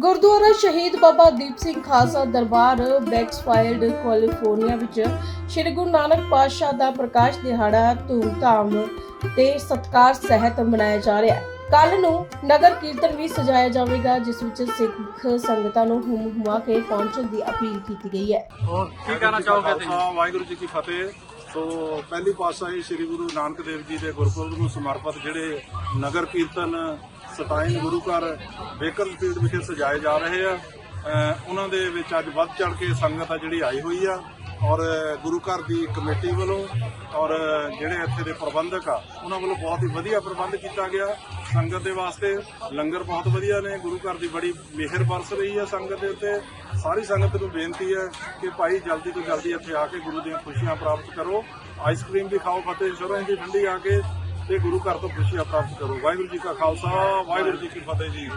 Gurdwara Shaheed Baba Deep Singh Khalsa Darbar Bakersfield California ਵਿੱਚ ਸ੍ਰੀ ਗੁਰੂ ਨਾਨਕ ਪਾਤਸ਼ਾਹ ਦਾ ਪ੍ਰਕਾਸ਼ ਦਿਹਾੜਾ ਧੂਮਧਾਮ ਤੇ ਸਤਕਾਰ ਸਹਿਤ ਮਨਾਇਆ ਜਾ ਰਿਹਾ ਹੈ। ਕੱਲ ਨੂੰ ਨਗਰ ਕੀਰਤਨ ਵੀ ਸਜਾਇਆ ਜਾਵੇਗਾ ਜਿਸ ਵਿੱਚ ਸਿੱਖ ਸੰਗਤਾਂ ਨੂੰ ਹੁਮ ਹੁਮਾ ਕੇ ਪਹੁੰਚਣ ਦੀ ਅਪੀਲ ਕੀਤੀ ਗਈ ਹੈ। ਹੋਰ ਕੀ ਕਹਿਣਾ ਚਾਹੋਗੇ ਤੁਸੀਂ? ਖਾਲਸਾ, ਵਾਹਿਗੁਰੂ ਜੀ ਕੀ ਫਤਿਹ। ਸੋ ਪਹਿਲੀ ਪਾਤਸ਼ਾਹੀ ਸ੍ਰੀ ਗੁਰੂ ਨਾਨਕ ਦੇਵ ਜੀ ਦੇ ਗੁਰਪੁਰਬ ਨੂੰ ਸਮਰਪਿਤ ਜਿਹੜੇ ਨਗਰ ਕੀਰਤਨ ਸਤਾਈਨ ਗੁਰੂ ਘਰ ਬੇਕਰ ਸਟਰੀਟ ਵਿਖੇ ਸਜਾਏ ਜਾ ਰਹੇ ਆ। ਉਹਨਾਂ ਦੇ ਵਿੱਚ ਅੱਜ ਵੱਧ ਚੜ ਕੇ ਸੰਗਤ ਆ ਜਿਹੜੀ ਆਈ ਹੋਈ ਆ ਔਰ ਗੁਰੂ ਘਰ ਦੀ ਕਮੇਟੀ ਵੱਲੋਂ ਔਰ ਜਿਹੜੇ ਇੱਥੇ ਦੇ ਪ੍ਰਬੰਧਕ ਆ, ਉਹਨਾਂ ਵੱਲੋਂ ਬਹੁਤ ਹੀ ਵਧੀਆ ਪ੍ਰਬੰਧ ਕੀਤਾ ਗਿਆ ਸੰਗਤ ਦੇ ਵਾਸਤੇ। ਲੰਗਰ ਬਹੁਤ ਵਧੀਆ ਨੇ, ਗੁਰੂ ਘਰ ਦੀ ਬੜੀ ਮਿਹਰ ਬਰਸ ਰਹੀ ਹੈ ਸੰਗਤ ਦੇ ਉੱਤੇ। ਸਾਰੀ ਸੰਗਤ ਨੂੰ ਬੇਨਤੀ ਹੈ ਕਿ ਭਾਈ ਜਲਦੀ ਤੋਂ ਜਲਦੀ ਇੱਥੇ ਆ ਕੇ ਗੁਰੂ ਦੀਆਂ ਖੁਸ਼ੀਆਂ ਪ੍ਰਾਪਤ ਕਰੋ। ਆਈਸਕ੍ਰੀਮ ਵੀ ਖਾਓ, ਫਤਿਹ, ਸਰੋਂ ਦੀ ਠੰਡੀ ਆ ਕੇ ਤੇ ਗੁਰੂ ਘਰ ਤੋਂ ਖੁਸ਼ੀਆਂ ਪ੍ਰਾਪਤ ਕਰੋ। ਵਾਹਿਗੁਰੂ ਜੀ ਕਾ ਖਾਲਸਾ, ਵਾਹਿਗੁਰੂ ਜੀ ਕੀ ਫਤਿਹ ਜੀ।